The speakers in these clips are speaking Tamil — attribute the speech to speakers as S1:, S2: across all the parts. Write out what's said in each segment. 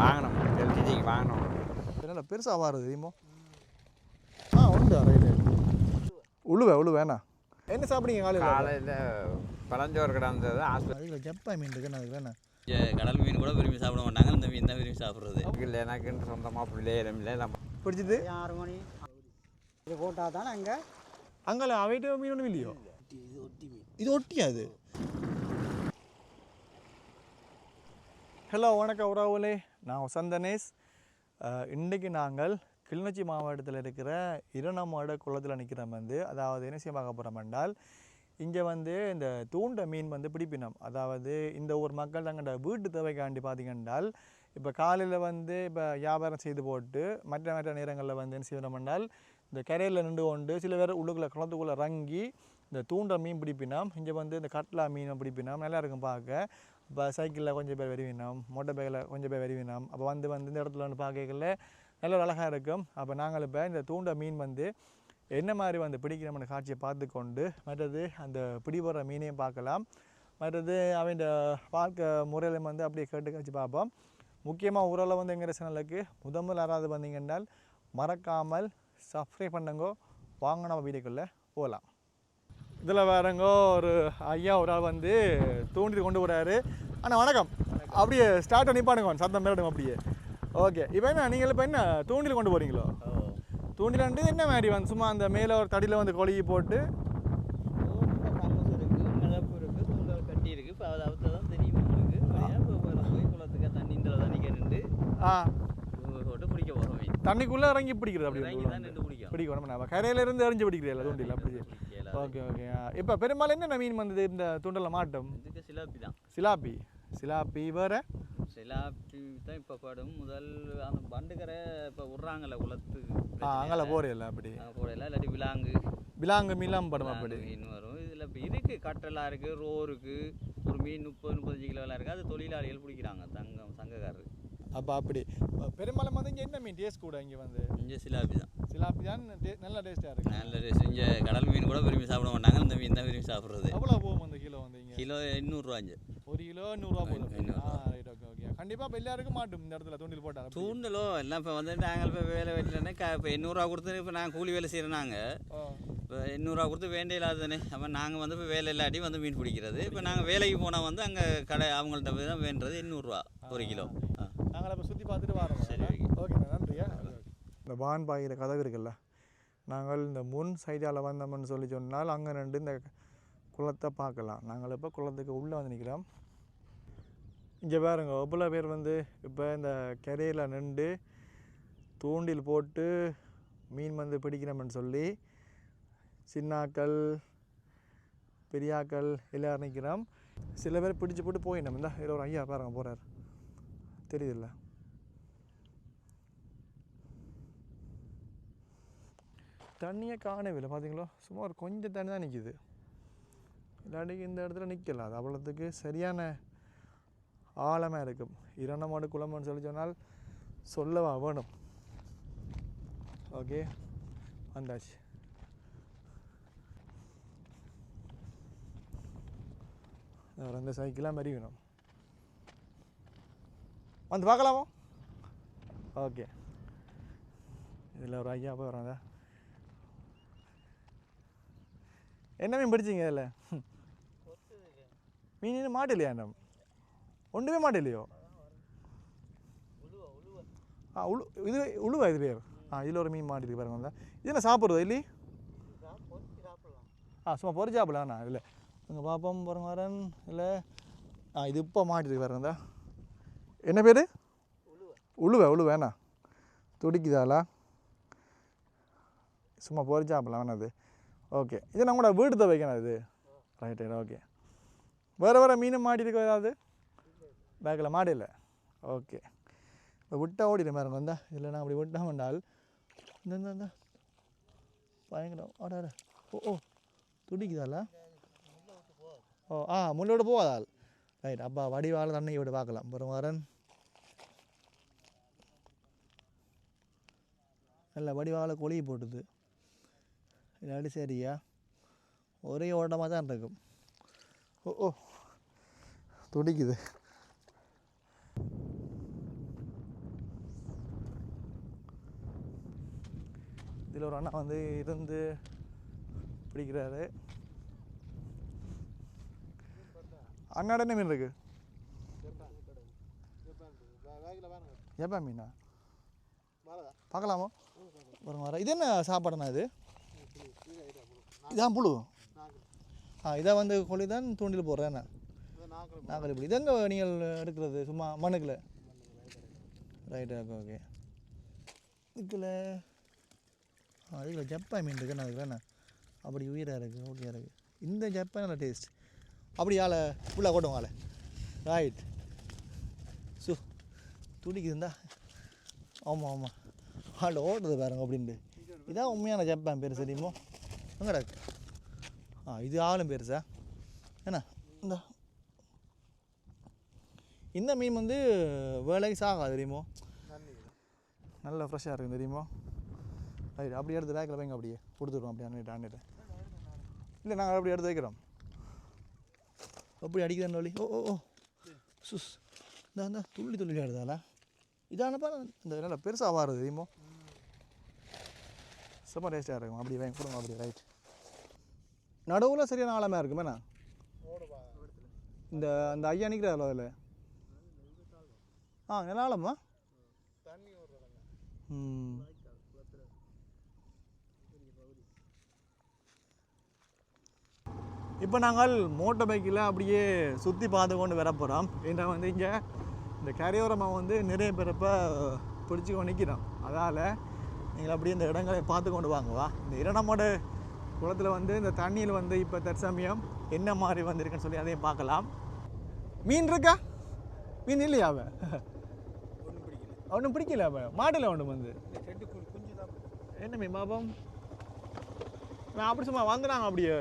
S1: வாங்கணும் எல்கேஜிக்கு வாங்கணும்.
S2: என்ன பெருசாக வாருது தெரியுமோ? ஆ உண்டு ரைட்டு உழுவே உழுவேண்ணா என்ன? சாப்பிடுங்க காலையில்?
S1: காலையில் பழஞ்சோறு கிடந்தது ஹாஸ்பிட்டல்
S2: ஜப்பாய் மீன் இருக்குண்ணா அதுக்கு வேணா
S3: கடல் மீன் கூட விரும்பி சாப்பிட மாட்டாங்க இந்த மீன் தான் விரும்பி சாப்பிட்றது.
S1: இல்லை எனக்குன்னு சொந்தமாக பிள்ளைகளும் இல்லை நம்ம
S2: பிடிச்சது?
S4: ஆறு மணி. இது போட்டால் தானே அங்கே?
S2: அங்கே அவைட்டு மீன் ஒன்றும் இல்லையோ? இது ஒட்டியா அது ஹலோ வணக்கம் உறவுகளே. நான் வசந்தனேஷ் இன்றைக்கு நாங்கள் கிளிநொச்சி மாவட்டத்தில் இருக்கிற இரணமாட குளத்தில் நிற்கிறோம் வந்து. அதாவது என்ன செய்ய பார்க்க போகிறோம் என்றால் இங்கே வந்து இந்த தூண்ட மீன் வந்து பிடிப்பினம். அதாவது இந்த ஊர் மக்கள் தங்களோட வீட்டு தேவைக்காண்டி பார்த்தீங்கன்றால் இப்போ காலையில் வந்து இப்போ வியாபாரம் செய்து போட்டு மற்ற மற்ற நேரங்களில் வந்து என்ன செய்யணும் என்றால் இந்த கரையில் நின்று கொண்டு சில பேர் உள்ளுக்குள்ளே குளத்துக்குள்ளே இறங்கி இந்த தூண்டை மீன் பிடிப்பினோம். இங்கே வந்து இந்த கட்லா மீனை பிடிப்பினோம். நல்லா இருக்கும் பார்க்க. இப்போ சைக்கிளில் கொஞ்சம் பேர் வருவினோம் மோட்டர் பைக்கில் கொஞ்சம் பேர் வருவினோம். அப்போ வந்து வந்து இந்த இடத்துல வந்து பார்க்கல நல்ல ஒரு அழகாக இருக்கும். அப்போ நாங்கள் இப்போ இந்த தூண்ட மீன் வந்து என்ன மாதிரி வந்து பிடிக்கிறோம்னு காட்சியை பார்த்து கொண்டு மற்றது அந்த பிடிபடுற மீனையும் பார்க்கலாம். மற்றது அவன் பார்க்க முறையில் வந்து அப்படியே கேட்டு காட்சி பார்ப்போம். முக்கியமாக ஊரில் வந்து எங்கள் சேனலுக்கு முதல் யாராவது வந்தீங்கன்னால் மறக்காமல் சப்ஸ்கிரைப் பண்ணுங்கோ. வாங்க நம்ம வீடியோக்குள்ளே போகலாம். இதில் வேறங்கோ ஒரு ஐயா ஒரு ஆள் வந்து தூண்டிட்டு கொண்டு போகிறாரு அண்ணா வணக்கம். அப்படியே ஸ்டார்ட் நிப்பாடுங்க சத்தம் மேலிடுங்க அப்படியே. ஓகே இப்போ என்ன நீங்கள் இப்போ என்ன தூண்டில் கொண்டு போகிறீங்களோ தூண்டில் வந்து என்ன மாதிரி வந்து சும்மா அந்த மேலே ஒரு தடியில் வந்து கொழுகி போட்டு?
S3: கட்டி இருக்கு. இப்போ அதை அவுத்த தான் தெரியும் உங்களுக்கு. போய் குளத்துக்கு தண்ணி இந்த தண்ணி நின்று
S2: ஆ.
S3: போட்டு பிடிக்க போகிறோம்
S2: தண்ணிக்குள்ளே இறங்கி பிடிக்கிறது அப்படி
S3: இறங்கி தான் நின்று
S2: பிடிக்கணும் நம்ம கரையில இருந்து எறிஞ்சு பிடிக்கிறீங்களா தூண்டில் அப்படி ஓகே ஓகே. இப்போ பெரும்பாலும் என்னென்ன மீன் வந்தது இந்த தூண்டலில் மாட்டும்?
S3: இதுக்கு சிலாப்பி தான்.
S2: சிலாப்பி. சிலாப்பி வேறு?
S3: சிலாப்பி தான் இப்போ படும். முதல் அந்த பண்டுக்கரை இப்போ விட்றாங்கல்ல குளத்துக்கு
S2: ஆ அங்கே போகிறீல்ல அப்படி.
S3: போடல இல்லாட்டி விலாங்கு.
S2: விலாங்கு மீலாம் படம் அப்படி.
S3: மீன் வரும். இதில் இப்போ இருக்குது கட்டெல்லாம் இருக்குது ரோ இருக்குது ஒரு மீன் முப்பது முப்பத்தஞ்சு கிலோலாம் இருக்குது அது தொழிலாளிகள் பிடிக்கிறாங்க தங்கம் சங்கக்காரர்.
S2: அப்போ அப்படி. பெரும்பாலும் வந்து இங்கே என்ன மீன்? டேஸ்ட் கூட இங்கே வந்து.
S3: இங்கே சிலாப்பி தான்.
S2: சிலாப்பி தான் டே- நல்ல டேஸ்ட்டாக இருக்கு.
S3: நல்ல செஞ்ச கடல் மீன் கூட விரும்பி சாப்பிட மாட்டாங்க. இந்த மீன் தான் விரும்பி சாப்பிட்றது.
S2: எவ்வளோ போகும் அந்த கிலோ வந்து இங்கே?
S3: கிலோ எண்ணூறுரூவாஞ்சு
S2: ஒரு கிலோ நூறுரூவா போதும். ரைட் ஓகே ஓகே கண்டிப்பாக இப்போ எல்லாருக்கும் மாட்டும் இந்த இடத்துல தூண்டில் போட்டால்
S3: தூண்டலோ எல்லாம் இப்போ வந்து நாங்கள் இப்போ வேலை வெட்டிலனே க இப்போ எண்ணூறுரூவா கொடுத்து இப்போ நாங்கள் கூலி வேலை செய்கிறோம் நாங்கள் இப்போ எண்ணூறுரூவா கொடுத்து வேண்டிய இல்லாததானே. அப்போ நாங்கள் வந்து இப்போ வேலை இல்லாட்டி வந்து மீன் பிடிக்கிறது. இப்போ நாங்கள் வேலைக்கு போனால் வந்து அங்கே கடை அவங்கள்ட்ட போய் தான் வேண்டுறது எண்ணூறுரூவா ஒரு கிலோ.
S2: நாங்கள் இப்போ சுற்றி பார்த்துட்டு வரோம்.
S3: சரி,
S2: இந்த வான் பாயிற கதவு இருக்குல்ல நாங்கள் இந்த முன் சைடால் வந்தோம்னு சொல்லி சொன்னால் அங்கே ரெண்டு இந்த குளத்தை பார்க்கலாம். நாங்கள் இப்போ குளத்துக்கு உள்ளே வந்து நிற்கிறோம் இங்கே பாருங்க எவ்வளோ பேர் வந்து இப்போ இந்த கரையில் நின்று தூண்டில் போட்டு மீன் வந்து பிடிக்கிறோம்னு சொல்லி சின்னாக்கள் பெரியாக்கள் எல்லோரும் நிற்கிறோம் சில பேர் பிடிச்சி போட்டு போயிடணும். இந்த இதில் ஒரு ஐயா பாருங்க போகிறார் தெரியுதுல்ல? தண்ணியை காணவில்லை. பார்த்தீங்களா சும்மா ஒரு கொஞ்சம் தண்ணி தான் நிற்கிது இல்லாட்டி இந்த இடத்துல நிற்கல அது அவ்வளோத்துக்கு சரியான ஆழமாக இருக்கும். இரண்டமாடு குளம்னு சொல்லி சொன்னால் சொல்லவா வேணும். ஓகே வந்தாச்சு. அவர் அந்த சைக்கிளாக மாதிரி வேணும் வந்து பார்க்கலாமா? ஓகே. இதில் ஒரு ஐயா போய் வராங்க என்ன மீன் பிடிச்சிங்க இதில்? மீன் இன்னும் மாட்டலையா என்ன ஒன்றுமே மாட்டலையோ? ஆ உழு இது உழுவா இது பேர்? ஆ இதில் ஒரு மீன் மாட்டிருக்கு பாருங்க இது என்ன சாப்பிட்றது இல்லி? ஆ சும்மா பொறிச்சாப்பிடலாண்ணா இல்லை. இங்கே பார்ப்போம் பாருங்க வரேன். இல்லை. ஆ இது இப்போ மாட்டிருக்கு பாருங்க என்ன பேர்? உழுவை உழுவேண்ணா துடிக்குதாளா சும்மா பொறிச்சாப்பிடலாம் வேணா அது? ஓகே இது நம்ம கூட வீடு தான் வைக்கணும் இது ரைட் ரைட் ஓகே வேறு வேறு மீன் மாட்டிருக்கு ஏதாவது? பேக்கில் மாடி இல்லை. ஓகே இப்போ விட்டா ஓடிடு மாதிரி வந்தா இல்லை நான் அப்படி விட்டா வந்தால். இந்த இந்த பயங்கரம். ஆட ஓ ஓ. துடிக்குதால? ஓ ஆ முள்ளோட போவாதால் ரைட் அப்பா வடிவால் தண்ணி விட பார்க்கலாம். அப்புறம் வரன் நல்ல வடிவால் கொழி போட்டுது. இல்லாட்டி சரியா? ஒரே ஓட்டமாக தான் இருக்கும். ஓ ஓ. துடிக்குது. இதில் ஒரு அண்ணா வந்து இருந்து பிடிக்கிறாரு. அண்ணாட என்ன மீன் இருக்கு? ஜப்பான் மீனா? பார்க்கலாமா? வரும் வர இது என்ன சாப்பாடுண்ணா இது? இதான் புழு? ஆ இதை வந்து கொழி தான் தூண்டில் போடுறேன் என்ன? நாங்கள் இப்படி இதெங்க நீங்கள் எடுக்கிறது? சும்மா மண்ணுக்குள்ள? ரைட் ஓகே ஓகே ஆ இதுக்குள்ள ஜப்பான் மீன் இருக்குன்னு அதுக்குள்ள அப்படி உயிராக இருக்குது ஓகே இருக்குது இந்த ஜப்பான் நல்ல டேஸ்ட் அப்படி ஆளை ஃபுல்லாக கொட்டுவோம் ஆளை. ரைட் சு துடிக்குதுண்டா. ஆமாம் ஆமாம் ஆள் ஓடுறது பாருங்க அப்படின்ட்டு. இதான் உண்மையான ஜப்பான் பேர் தெரியுமோ? அங்கடா ஆ இது ஆளும் பெருசா என்ன? இந்த. இந்த மீன் வந்து வேலைக்கு சாகாது தெரியுமோ? நல்ல ஃப்ரெஷ்ஷாக இருக்கும் தெரியுமோ? ரைட் அப்படி எடுத்து ரேக்கில் வைங்க அப்படியே. கொடுத்துருவோம் அப்படியே அண்ணிட்டு அண்ணிட்டு இல்லை நாங்கள் அப்படி எடுத்து வைக்கிறோம். அப்படி அடிக்கிறேன் வழி. ஓ ஓ ஓ. சுஸ். இந்த இந்த துள்ளி துள்ளி ஆடுதால இதானப்பா இந்த நல்லா பெருசாக வாருது தெரியுமோ? செம்ம டேஸ்ட்டாக இருக்கும். அப்படி வாங்கி கொடுங்க அப்படி. ரைட் நடுவில் சரியான ஆழமாக இருக்குமேண்ணா இந்த அந்த ஐயா நிற்கிறார் அதில்? ஆ நல்ல ஆழமா? ம். இப்போ நாங்கள் மோட்டர் பைக்கில் அப்படியே சுற்றி பார்த்து கொண்டு வர போகிறோம் ஏன்னா வந்து இங்கே இந்த கரையோரமாக வந்து நிறைய பேர் இப்போ பிடிச்சி கொண்டு நிற்கிறோம் அதால் நீங்கள் அப்படியே இந்த இடங்களை பார்த்து கொண்டு வாங்குவா இந்த இரணமோட குளத்தில் வந்து இந்த தண்ணியில் வந்து இப்போ தற்சமயம் என்ன மாதிரி வந்திருக்குன்னு சொல்லி அதையும் பார்க்கலாம். மீன் இருக்கா? மீன் இல்லையா அவன் ஒன்றும் பிடிக்கல. அவன் மாடல ஒன்று வந்து? என்ன மீன் பாபம்? நான் அப்படி சும்மா வந்துடாங்க அப்படியே.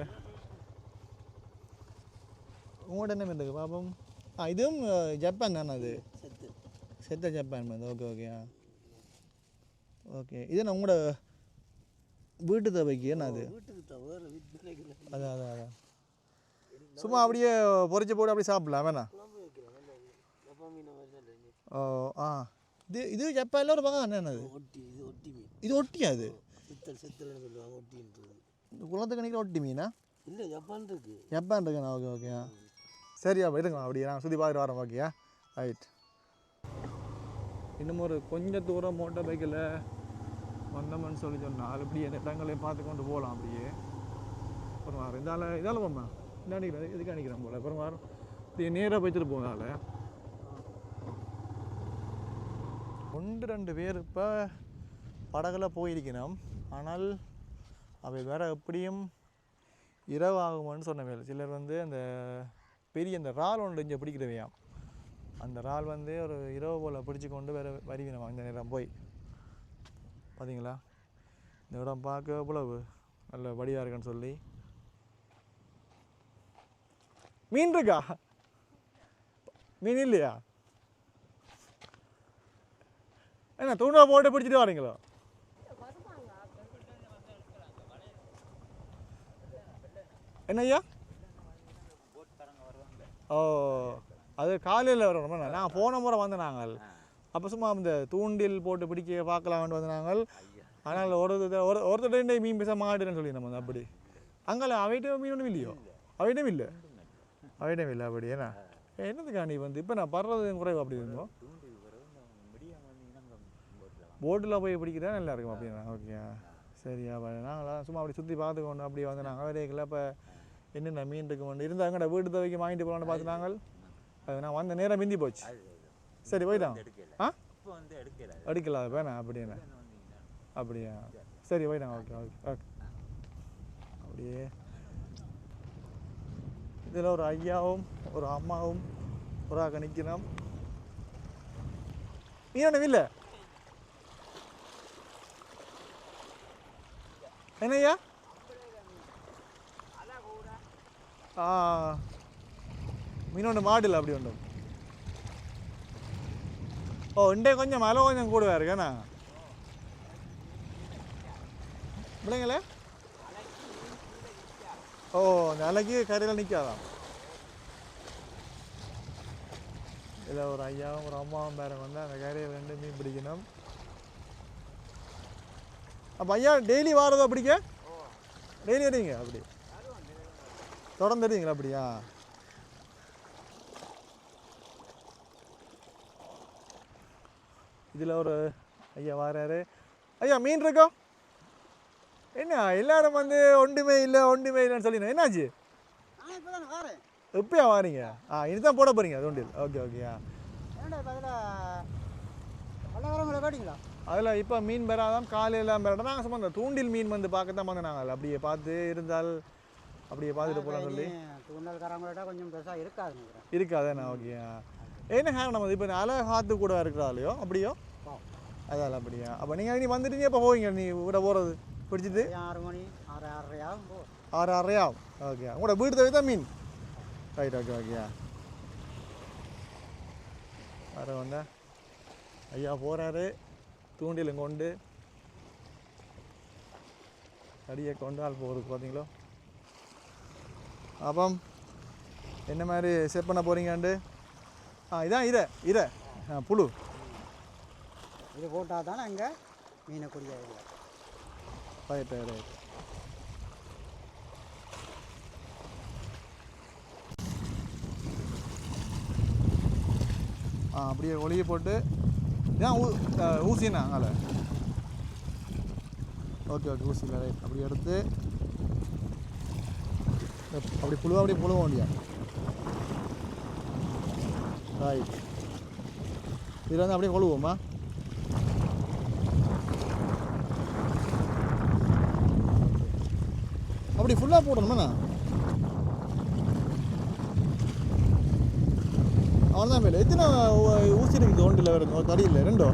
S2: உங்கள்கிட்ட என்ன மீன் இருக்கு பாபம்? ஆ இதுவும் ஜப்பான் தானே அது? செத்த ஜப்பான் மீன். ஓகே ஓகே ஆ. ஓகே. இது என்ன உங்களோட வீட்டு தேவைக்கு என்ன அது? அதான் அதான் அதான். சும்மா அப்படியே பொரிச்சு போட்டு அப்படியே சாப்பிடலாம் வேணா. ஓ ஆ. இது இது ஜப்பானில் ஒரு பக்கம் என்ன அது
S5: ஒட்டி இது ஒட்டி
S2: ஒட்டியா அது?
S5: சித்தல் சித்தல்னு சொல்லுவாங்க ஒட்டின்றது.
S2: குளத்துக்கு நிற்கிற ஒட்டி மீனா?
S5: இல்லை ஜப்பான் இருக்கு.
S2: ஜப்பான் இருக்குண்ணா ஓகே ஓகே சரியா இருங்க அப்படியே நான் சுற்றி பார்த்துட்டு வரேன் ஓகேயா ரைட் இன்னும் ஒரு கொஞ்சம் தூரம் மோட்டார் பைக்கில் வந்தோம்னு சொல்லி சொன்னால் இப்படி அந்த இடங்களையும் பார்த்து கொண்டு போகலாம் அப்படியே. அப்புறம் வாரம். இதால் இதால் போம்மா. என்ன அடிக்கிறேன் இதுக்கு அடிக்கிறேன் போல? அப்புறம் வாரம். இப்படியே நேராக போய்த்துட்டு போனால ஒன்று ரெண்டு பேர் இப்போ படகுல போயிருக்கணும் ஆனால் அவை வேறு எப்படியும் இரவு ஆகுமான்னு சொன்ன சிலர் வந்து அந்த பெரிய அந்த இறால் ஒன்று இங்கே பிடிக்கிறவையாம். அந்த இறால் வந்து ஒரு இரவு போல் பிடிச்சி கொண்டு வேற வருவினோம் இந்த நேரம் போய். பார்த்தீங்களா இந்த இடம் பார்க்க எவ்வளவு நல்ல வடியாக இருக்குன்னு சொல்லி. மீன் இருக்கா? மீன் இல்லையா? என்ன தூண்டா போட்டு பிடிச்சிட்டு வரீங்களோ? என்னய்யா ஓ அது காலையில் வரணும் நான் போன முறை வந்தேன் நாங்கள் அப்போ சும்மா இந்த தூண்டில் போட்டு பிடிக்க பார்க்கலாம்னு வந்து நாங்கள். ஆனால் ஒரு ஒரு ஒருத்தர் மீன் பேச மாடுன்னு சொல்லி நம்ம அப்படி. அங்கே அவைகிட்ட மீன் ஒன்றும் இல்லையோ அவையிட்டும் இல்லை? அவையிட்டும் இல்லை அப்படி ஏன்னா? என்னதுக்கா நீ வந்து? இப்போ நான் படுறது குறைவு அப்படி இருந்தோம். போட்டில் போய் பிடிக்கிறா நல்லா இருக்கும் அப்படின்னா. ஓகே சரியா நாங்களாம் சும்மா அப்படி சுற்றி பார்த்துக்கொண்டு அப்படியே வந்து நாங்கள் வரைக்கல இப்போ என்னென்ன மீன் இருக்கு கொண்டு இருந்தாங்கடா வீட்டு துவைக்க வாங்கிட்டு போகலான்னு பார்த்து நாங்கள். அது நான் வந்த நேரம் மிந்தி போச்சு. சரி போயிட்டான் ஆ? எடுக்கல. அது வேணாம் அப்படியே அப்படியா? சரி போயிட்டாங்க ஓகே ஓகே ஓகே. அப்படியே. இதில் ஒரு ஐயாவும் ஒரு அம்மாவும் ஒரு ஆக்க நிற்கிறோம். நீ ஒன்றும் இல்லை? என்னய்யா? ஆ. மீனோட மாடில் அப்படி உண்டு ஓ இண்டே கொஞ்சம் மழை கொஞ்சம் கூடுவா இருக்கேண்ணா பிள்ளைங்களே? ஓ அந்த அலைக்கு கரையில் நிற்காதான் இதில் ஒரு ஐயாவும் ஒரு அம்மாவும் பேரன் வந்து அந்த கரையில் ரெண்டு மீன் பிடிக்கணும். அப்போ ஐயா டெய்லி வாரதோ பிடிக்க? டெய்லி வரீங்க அப்படி? தொடர்ந்து வரீங்களா அப்படியா? இதில் ஒரு ஐயா வாராரு. ஐயா மீன் இருக்கா? என்ன எல்லாரும் வந்து ஒன்றுமே இல்லை ஒன்றுமே இல்லைன்னு சொல்லி என்னாச்சு? எப்பயா வாரீங்க? ஆ இனிதான் போட போறீங்க அது ஒன்றில் ஓகே
S4: ஏன்டா இப்போ அதில்
S2: இப்போ மீன் பெறாதான் காலையெல்லாம் பெறாதான் நாங்கள் சும்மா இந்த தூண்டில் மீன் வந்து பார்க்க தான் வந்து நாங்கள் அப்படியே பார்த்து இருந்தால் அப்படியே பார்த்துட்டு போகலாம் சொல்லி.
S4: தூண்டல்காரங்கள்ட்ட கொஞ்சம் பெருசாக இருக்காது
S2: இருக்காதேண்ணா ஓகேயா என்ன காரணம் அது இப்போ அலை காத்து கூட இருக்கிறாலையோ அப்படியோ? அதால அப்படியா? அப்போ நீங்கள் நீ வந்துட்டீங்க எப்போ போவீங்க நீ விட போகிறது பிடிச்சிட்டு?
S4: ஆறு மணி ஆறு ஆறரை ஆகும் போ
S2: ஆறு ஆறரை ஆகும். ஓகே. உங்களோட வீடு தவிர தான் மீன்? ரைட் ஓகே ஓகேயா வர வந்தா? ஐயா போகிறாரு தூண்டில் கொண்டு அடியை கொண்டு ஆள் போகுது பார்த்தீங்களோ அப்பம் என்ன மாதிரி செட் பண்ண போகிறீங்கண்டு ஆ இதான் இதை இதை. ஆ புழு.
S4: இது போட்டால் தானே அங்கே மீனை குடியா இல்லை
S2: ரைட் ரைட் ஆ அப்படியே ஒளியை போட்டு ஏன் ஊ ஊசினா அங்கே அதில் ஓகே ஓகே ஊசியில் ரைட் அப்படி எடுத்து அப்படி புழுவா அப்படி புழுவ வேண்டியா ரைட் இதில் வந்து அப்படியே கொழுவோமா? அப்படி ஃபுல்லாக போடணுமா அவன் தான் மேலே. எத்தனை ஊசி இருக்குது ஒன்றில் வேறு ஒரு தடியில் இல்லை ரெண்டோ?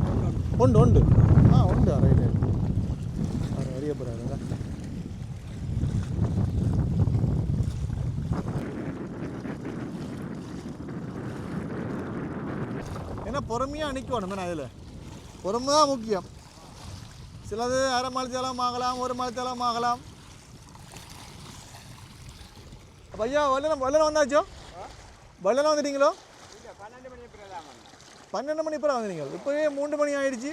S2: ஒன்று ஒன்று. ஆ உண்டு அறையில் ரைட் அறிய போகிறாருங்க ஏன்னா பொறுமையாக நிற்கணும் நான் அதில் பொறுமை தான் முக்கியம். சிலது அரை மலைத்தளம் ஆகலாம் ஒரு மலைத்தளம் ஆகலாம் அப்ப ஐயா வல்லனம் வல்லனம் வந்தாச்சோ? வல்லனம் வந்துட்டீங்களோ?
S1: பன்னெண்டு மணி அப்புறம் தான்
S2: மணி வந்தீங்க. இப்போவே மூன்று மணி ஆயிடுச்சு.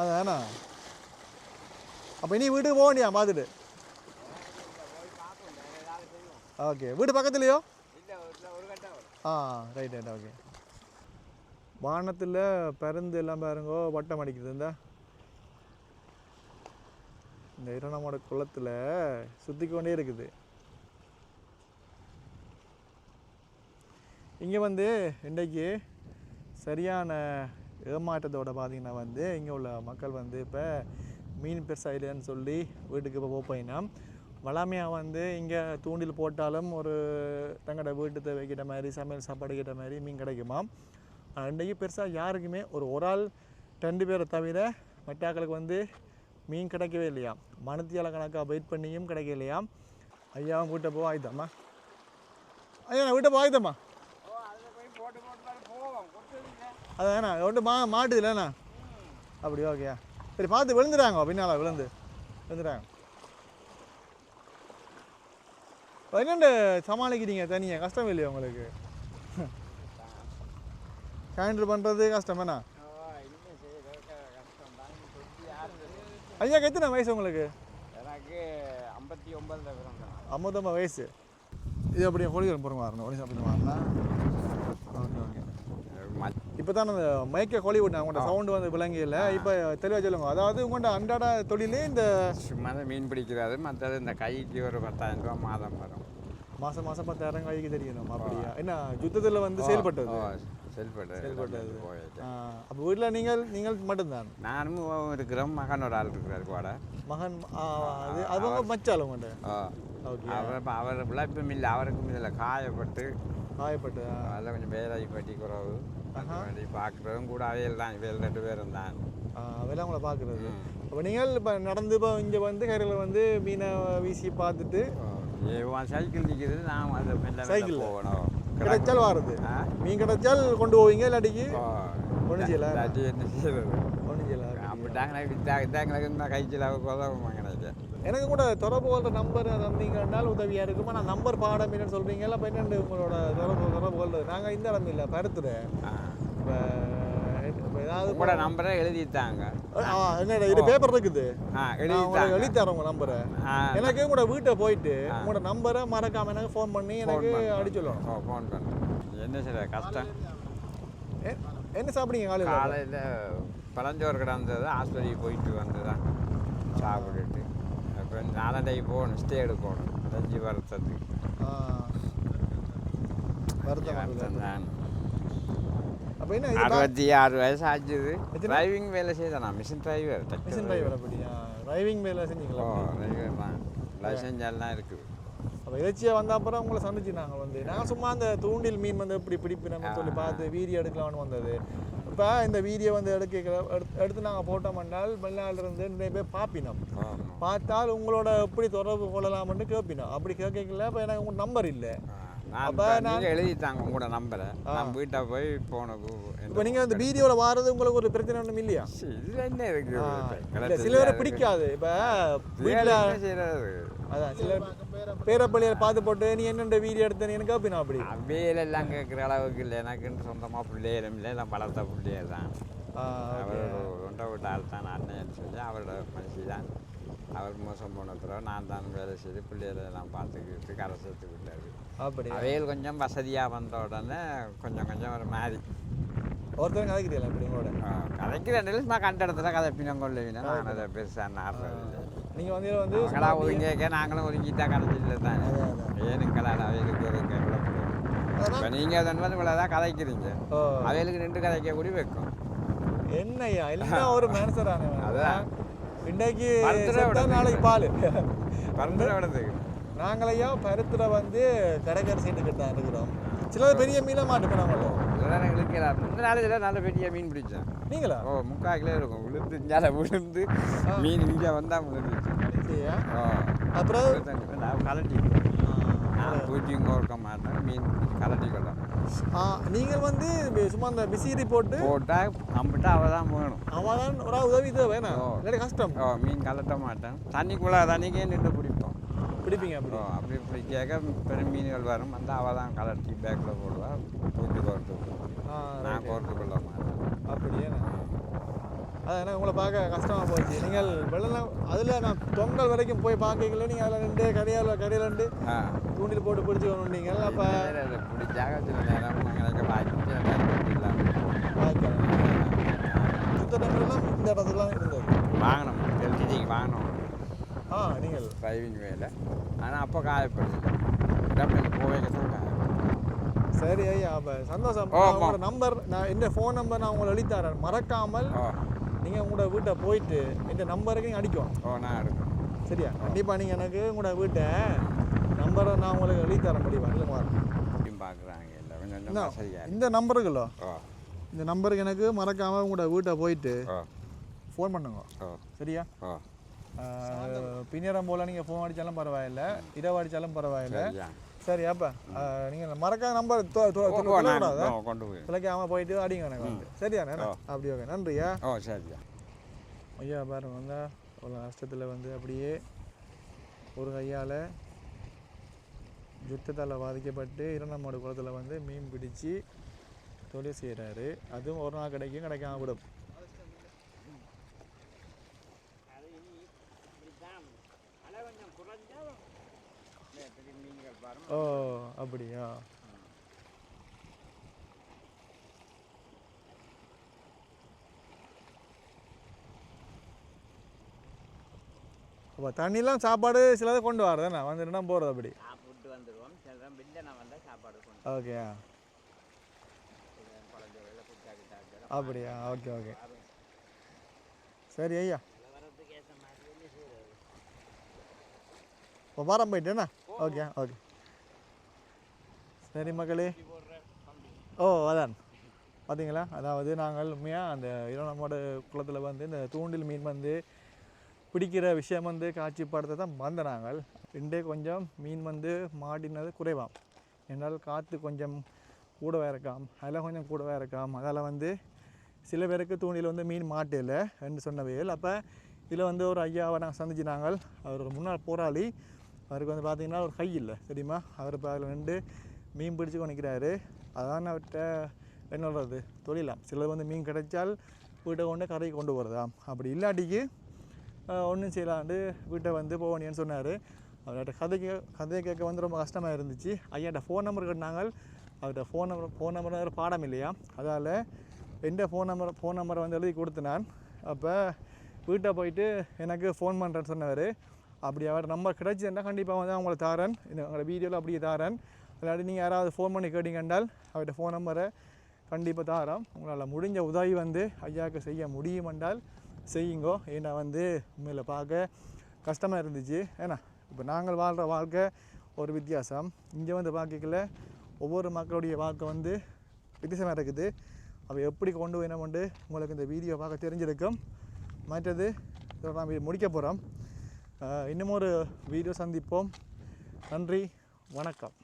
S2: அதாண்ணா அப்போ இனி வீட்டுக்கு போக வேண்டியா பார்த்துட்டு. ஓகே வீடு பக்கத்துலையோ? ஆ ரைட் ரைட் ஓகே வானத்தில் பிறந்து எல்லாம் பாருங்கோ வட்டம் அடிக்கிறது இந்த. இந்த இரணமோட குளத்தில் சுற்றி கொண்டே இருக்குது. இங்கே வந்து இன்றைக்கு சரியான ஏமாற்றத்தோட பார்த்தீங்கன்னா வந்து இங்கே உள்ள மக்கள் வந்து இப்போ மீன் பெருசாக இல்லைன்னு சொல்லி வீட்டுக்கு இப்போ போப்போயினா வளாமையாக வந்து இங்கே தூண்டில் போட்டாலும் ஒரு தங்களோட வீட்டு தேவைக்கிட்ட மாதிரி சமையல் சாப்பாடு கிட்ட மாதிரி மீன் கிடைக்குமா? இன்றைக்கு பெருசாக யாருக்குமே ஒரு ஒரு ஆள் ரெண்டு பேரை தவிர மட்டாக்களுக்கு வந்து மீன் கிடைக்கவே இல்லையா? மணத்தியால கணக்காக வெயிட் பண்ணியும் கிடைக்கலையா ஐயாவும் வீட்டை போக ஆயுதம்மா ஐயா நான் வீட்டை போக ஆயுதம்மா
S1: ஓ
S2: அதாண்ணா ஒன்று மா மாட்டுது இல்லைண்ணா அப்படி ஓகேயா. சரி பார்த்து விழுந்துடாங்க பின்னால் விழுந்து. விழுந்துடாங்க என்னண்டு சமாளிக்கிறீங்க தனியாக கஷ்டம் இல்லையா உங்களுக்கு? சேண்டர் பண்ணுறது கஷ்டம்
S1: என்ன இன்னும் செய்யறது கஷ்டம் தான் சொல்லி யாரும்
S2: ஐயா எத்தனை வயசு உங்களுக்கு?
S1: எனக்கு ஐம்பத்தி ஒன்பதுல
S2: ஐம்பத்தொம்பது வயசு. இது அப்படியே ஹோலிகரம் போகிறோம் வரணும் ஒளி சாப்பிட்டு வரணும் ஓகே ஓகே இப்போ தான் அந்த மைக்கை ஹோலி விட்டேன் உங்கள்கிட்ட சவுண்டு வந்து விளங்கியில் இப்போ தெளிவாக சொல்லுங்க. அதாவது உங்கள்கிட்ட அன்றாட தொழிலே இந்த
S1: சும்மா மீன் பிடிக்கிறது மற்றது இந்த கைக்கு ஒரு பத்தாயிரம் ரூபா மாதம் வரும்.
S2: மாதம் மாதம் பத்தாயிரம் கைக்கு தெரியணும் அப்படியா என்ன யுத்தத்தில் வந்து செயல்பட்டது
S1: செயல்பட்டது
S2: செயல்பட்டது. அப்போ வீட்டில் நீங்கள் நீங்கள் மட்டும்தான்
S1: நானும் இருக்கிறோம் மகன் ஒரு ஆள் இருக்கிறார் கூட
S2: மகன் அது அவங்க மச்சால் உங்கள்கிட்ட ஓகே
S1: அவர் அவர் விளைப்பும் இல்லை அவருக்கும் இதில் காயப்பட்டு
S2: காயப்பட்டு.
S1: அதில் கொஞ்சம் வேலை பட்டி குறவு பார்க்குறதும் கூட அவையில் தான் இவையில் ரெண்டு பேரும் தான்
S2: அதெல்லாம் உங்களை பார்க்குறது அப்போ நீங்கள் இப்போ நடந்து இப்போ இங்கே வந்து கரையில் வந்து மீனை வீசி பார்த்துட்டு
S1: ஏன் சைக்கிள் நிற்கிது நான் அதை மெல்ல? போகணும்.
S2: கிடைச்சால் வாருது? மீன் கிடைச்சால் கொண்டு போவீங்க இல்லாட்டிக்கு ஒண்ணும் செய்யல.
S1: இல்லாட்டி என்ன செய்யறது
S2: ஒன்றும் செய்யல
S1: அப்படிட்டாங்க கைச்சில் உதவும் கிடையாது
S2: எனக்கு. கூட தொடர்பு கொள்கிற நம்பர் தந்தீங்கன்னால் உதவியாக இருக்கும்? ஆனால் நம்பர் பாடம் என்னன்னு சொல்கிறீங்களா இப்போ என்னண்டு உங்களோட தொடர்பு தொடர்பு கொள்வது நாங்கள் இந்த இடம் இல்லை பருத்துறேன் இப்போ ஏதாவது
S1: உங்களோட நம்பரை எழுதித்தாங்க
S2: ஆ என்ன இது பேப்பர் இருக்குது?
S1: ஆ எழுதித்தாங்க
S2: எழுதி தரேன் உங்க நம்பரை. எனக்கு உங்களோட வீட்டை போயிட்டு உங்களோட நம்பரை மறக்காம எனக்கு ஃபோன் பண்ணி எனக்கு அடிச்சு சொல்லணும்.
S1: ஃபோன் பண்ணுறேன் என்ன சார் கஷ்டம்?
S2: என்ன சாப்பிடுங்க காலையில்?
S1: காலையில் பழஞ்சோறு கிடந்தது ஆஸ்பத்திரிக்கு போயிட்டு வந்து தான் சாப்பிட்டுட்டு. அப்போ நாலண்டைக்கு போகணும் ஸ்டே எடுக்கணும். அஞ்சு வருஷத்துக்கு
S2: வருத்தம்
S1: தான்
S2: அப்போ என்ன
S1: அறுபத்தி ஆறு வயசு ஆச்சுது. டிரைவிங் வேலை செய்தேன்? நான் மிஷின் டிரைவர்
S2: மிஷின் டிரைவர் அப்படியா? டிரைவிங் வேலை செஞ்சீங்களா?
S1: டிரைவர் தான். லைசன்ஸ் எல்லாம் இருக்குது
S2: அப்போ எதாச்சியாக வந்த அப்புறம் உங்களை சந்திச்சு நாங்கள் வந்து. நான் சும்மா அந்த தூண்டில் மீன் வந்து எப்படி பிடிப்பினோம்னு சொல்லி பார்த்து வீடியோ எடுக்கலாம்னு வந்தது. இப்போ இந்த வீடியோ வந்து எடுக்க எடுத்து நாங்கள் போட்டோம்னால் வெளிநாட்டிலிருந்து நிறைய பேர் பார்ப்பினோம் பார்த்தால் உங்களோட எப்படி தொடர்பு கொள்ளலாம்னு கேட்பினோம் அப்படி கேட்கல இப்போ எனக்கு உங்கள் நம்பர் இல்லை.
S1: நான்
S2: அப்ப
S1: இப்ப
S2: நான்-
S1: நீங்க எழுதித்தாங்க உங்களோட நம்பரை நான் வீட்டை போய் போன
S2: இப்போ நீங்கள் இந்த வீடியோவில் வாரது உங்களுக்கு ஒரு பிரச்சனை ஒன்றும் இல்லையா?
S1: இதுல என்ன இருக்கு?
S2: இல்லை சில பேரை பிடிக்காது. இப்போ வீட்டில் அதான் சில பேரப்பள்ளியை பார்த்து போட்டு நீ என்னென்ன வீடியோ எடுத்த எனக்கு கேட்பினா அப்படி?
S1: அவையில எல்லாம் கேட்குற அளவுக்கு இல்லை. எனக்குன்னு சொந்தமா பிள்ளைகளும் இல்லை. நான் வளர்த்த பிள்ளைய தான்
S2: ஆ,
S1: அவர் ஒன்றை விட்ட ஆள் தான் அண்ணன் சொல்லி அவரோட தான் அவர் மோசம் போன பிறகு நான் தான் வேலை செய்து பிள்ளைகளை எல்லாம் பார்த்துக்கிட்டு கரை சேர்த்து விட்டாரு.
S2: அப்படி
S1: அவையில் கொஞ்சம் வசதியாக வந்த உடனே கொஞ்சம் கொஞ்சம் ஒரு மாதிரி.
S2: ஒருத்தர் கதைக்கிறீங்களா இப்படி உங்களோட?
S1: கதைக்கு ரெண்டு நிமிஷம் கண்ட இடத்துல கதை பின்னங்கொள்ளுவீங்க நான் அதை பெருசாக நாடுறது இல்லை.
S2: நீங்கள் வந்து வந்து
S1: அவங்களா ஒதுங்கிக்க நாங்களும் ஒதுங்கிட்டா கதைச்சிட்டு தான். ஏனுங்களால் அவைகளுக்கு
S2: அதெல்லாம்
S1: இப்போ நீங்கள் அதை வந்து இவ்வளோதான் கதைக்கிறீங்க.
S2: ஓ.
S1: அவைகளுக்கு நின்று கதைக்க கூடி வைக்கும்.
S2: என்னய்யா எல்லாம் ஒரு மேனசரான
S1: அதான். விட
S2: நாளைக்கு பால்.
S1: பறந்துட விடத்துக்கு
S2: நாங்களையா பருத்துல வந்து கடற்கரை சைடு கிட்ட இருக்கிறோம் சிலர் பெரிய மீனை மாட்டுமே. நம்மள
S1: இதெல்லாம் எங்களுக்கு இந்த நாளையில் நல்ல பெரிய மீன் பிடிச்சேன்.
S2: நீங்களா?
S1: ஓ முக்கால் கிலோ இருக்கும். விழுந்து இஞ்சால விழுந்து மீன் இங்கே வந்தால் விழுந்துச்சு
S2: அப்புறம்.
S1: நான் கலட்டி. நான் பூச்சியும் கோர்க்க மாட்டேன் மீன் கலட்டி கொள்ளும்
S2: ஆ, நீங்கள் வந்து சும்மா அந்த பிசிறி போட்டு
S1: போட்டால் அம்பிட்டா அவள் தான் வேணும்.
S2: அவன் ஒரு உதவி தேவை வேணா
S1: ஓ.
S2: இல்லாட்டி கஷ்டம்.
S1: ஓ மீன் கலட்ட மாட்டேன் தண்ணிக்குள்ளே தண்ணிக்கே நின்று பிடிப்போம்
S2: பிடிப்பீங்க அப்படி.
S1: அப்படி பிடிக்காக பெரும் மீன்கள் வரும் வந்து அவள் தான் கலட்டி பேக்கில் போடுவா பூச்சி கோர்த்து நான் கோர்த்து கொள்ள மாட்டேன்
S2: அப்படியே அதான் எனக்கு உங்களை பார்க்க கஷ்டமாக போச்சு. நீங்கள் வெள்ளம் அதில் நான் தொங்கல் வரைக்கும் போய் பார்க்கல நீங்கள் அதில் நின்று கரையால் கரையில் நின்று
S1: ஆ.
S2: தூண்டில் போட்டு பிடிச்சி கொண்டுட்டீங்க அப்போ
S1: பிடிச்சாக சில நேரம்
S2: டைம்லாம் இந்த இடத்துலாம் இருந்தது.
S1: வாங்கணும் எல்டிஜிக்கு வாங்கணும்.
S2: ஆ நீங்கள்.
S1: டிரைவிங் வேலை ஆனால் அப்போ காயப்படுது டப்பில் சொல்லிட்டாங்க
S2: சரி ஐயா அப்போ சந்தோஷம். நம்பர் நான் இந்த ஃபோன் நம்பர் நான் உங்களை எழுதித்தரேன் மறக்காமல் நீங்கள் உங்களோட வீட்டை போயிட்டு இந்த நம்பருக்கு நீங்கள் அடிக்கும்
S1: ஓ நான் எடுக்கணும்
S2: சரியா? கண்டிப்பாக நீங்கள் எனக்கு உங்களோட வீட்டை நம்பரை நான் உங்களுக்கு எழுதித்தரேன் முடியுமா. இல்லை
S1: பார்க்குறாங்க
S2: இந்த நம்பருக்குல்லோ இந்த நம்பருக்கு எனக்கு மறக்காமல் உங்களோட வீட்டை போயிட்டு ஃபோன் பண்ணுங்க. சரியா? பின்னரம் போல் நீங்கள் ஃபோன் அடித்தாலும் பரவாயில்ல. இரவு அடித்தாலும் பரவாயில்ல. சரி அப்போ. நீங்கள் மறக்காத நம்பர் தொலைக்கூடாது
S1: ஓ, கொண்டு போய்.
S2: தொலைக்காமல் போயிட்டு அடிங்க எனக்கு வந்து. சரியாண்ணே. அப்படி ஓகே. நன்றியா?
S1: ஓ சரியா
S2: ஐயா பாருங்க வந்தா அவ்வளோ கஷ்டத்தில் வந்து அப்படியே ஒரு கையால் யுத்தத்தால் பாதிக்கப்பட்டு இரண்டாம் குளத்தில் வந்து மீன் பிடிச்சு தொழில் செய்கிறாரு அதுவும் ஒரு நாள் கிடைக்கும் கிடைக்காம கூட ஓ அப்படியா? அப்போ தண்ணிலாம் சாப்பாடு சிலதை கொண்டு வரதானே? வந்துட்டுனா போகிறது அப்படி.
S3: சாப்பிட்டு வந்துடுவோம் சில வெளில நான் வந்தால் சாப்பாடு கொண்டு
S2: ஓகே அப்படியா? Okay okay. சரி ஐயா. இப்போ வாரம் போயிட்டேண்ணா ஓகே ஓகே. சரி மக்களே ஓ அதான். பார்த்தீங்களா அதாவது நாங்கள் உண்மையாக அந்த இரநம்மோட குளத்தில் வந்து இந்த தூண்டில் மீன் வந்து பிடிக்கிற விஷயம் வந்து காட்சிப்படுத்த தான் வந்த நாங்கள். ரெண்டே கொஞ்சம் மீன் வந்து மாட்டினது குறைவாம். என்றால் காற்று கொஞ்சம் கூடவே இருக்காம். அதில் கொஞ்சம் கூடவே இருக்காம். அதால் வந்து சில பேருக்கு தூண்டில் வந்து மீன் மாட்டல என்று சொன்னவையில் அப்போ இதில் வந்து ஒரு ஐயாவை நாங்கள் சந்திச்சு நாங்கள். அவர் ஒரு முன்னாள் போராளி. அவருக்கு வந்து பார்த்தீங்கன்னா ஒரு கை இல்லை தெரியுமா? அவர் இப்போ அதில் நின்று மீன் பிடிச்சி கொண்டிருக்கிறாரு. அதான் அவர்கிட்ட என்ன சொல்கிறது தொழிலாம் சிலர் வந்து மீன் கிடைச்சால் வீட்டை கொண்டு கரைக்கு கொண்டு போகிறதாம் அப்படி இல்லாட்டிக்கு ஒன்றும் செய்யலாண்டு வீட்டை வந்து போகணியன்னு சொன்னார். அவர்கிட்ட கதைக்கு கதையை கேட்க வந்து ரொம்ப கஷ்டமாக இருந்துச்சு. ஐயாட்ட ஃபோன் நம்பர் கேட்டாங்க. அவர்கிட்ட ஃபோன் நம்பர் ஃபோன் நம்பர் வேறு பாடம் இல்லையா? அதால் எந்த ஃபோன் நம்பர் ஃபோன் நம்பரை வந்து எழுதி கொடுத்து நான் அப்போ வீட்டை போயிட்டு எனக்கு ஃபோன் பண்ணுறேன்னு சொன்னார். அப்படி அவர் நம்பர் கிடைச்சதுன்னா கண்டிப்பாக வந்து அவங்கள தாரேன். இந்த அவங்களோட வீடியோவில் அப்படியே தாரேன். இல்லாட்டி நீங்கள் யாராவது ஃபோன் பண்ணி கேட்டீங்கன்றால் அவர்கிட்ட ஃபோன் நம்பரை கண்டிப்பாக தாராம் உங்களால் முடிஞ்ச உதவி வந்து ஐயாவுக்கு செய்ய முடியுமென்றால் செய்யுங்கோ. ஏன்னா வந்து உண்மையில் பார்க்க கஷ்டமாக இருந்துச்சு. ஏன்னா இப்போ நாங்கள் வாழ்கிற வாழ்க்கை ஒரு வித்தியாசம். இங்கே வந்து பார்க்கல ஒவ்வொரு மக்களுடைய வாழ்க்கை வந்து வித்தியாசமாக இருக்குது. அவை எப்படி கொண்டு போயினோம்னு உங்களுக்கு இந்த வீடியோ பார்க்க தெரிஞ்சிருக்கும். மற்றது இதோட நான் முடிக்க போகிறோம் இன்னும் ஒரு வீடியோ சந்திப்போம். நன்றி. வணக்கம்.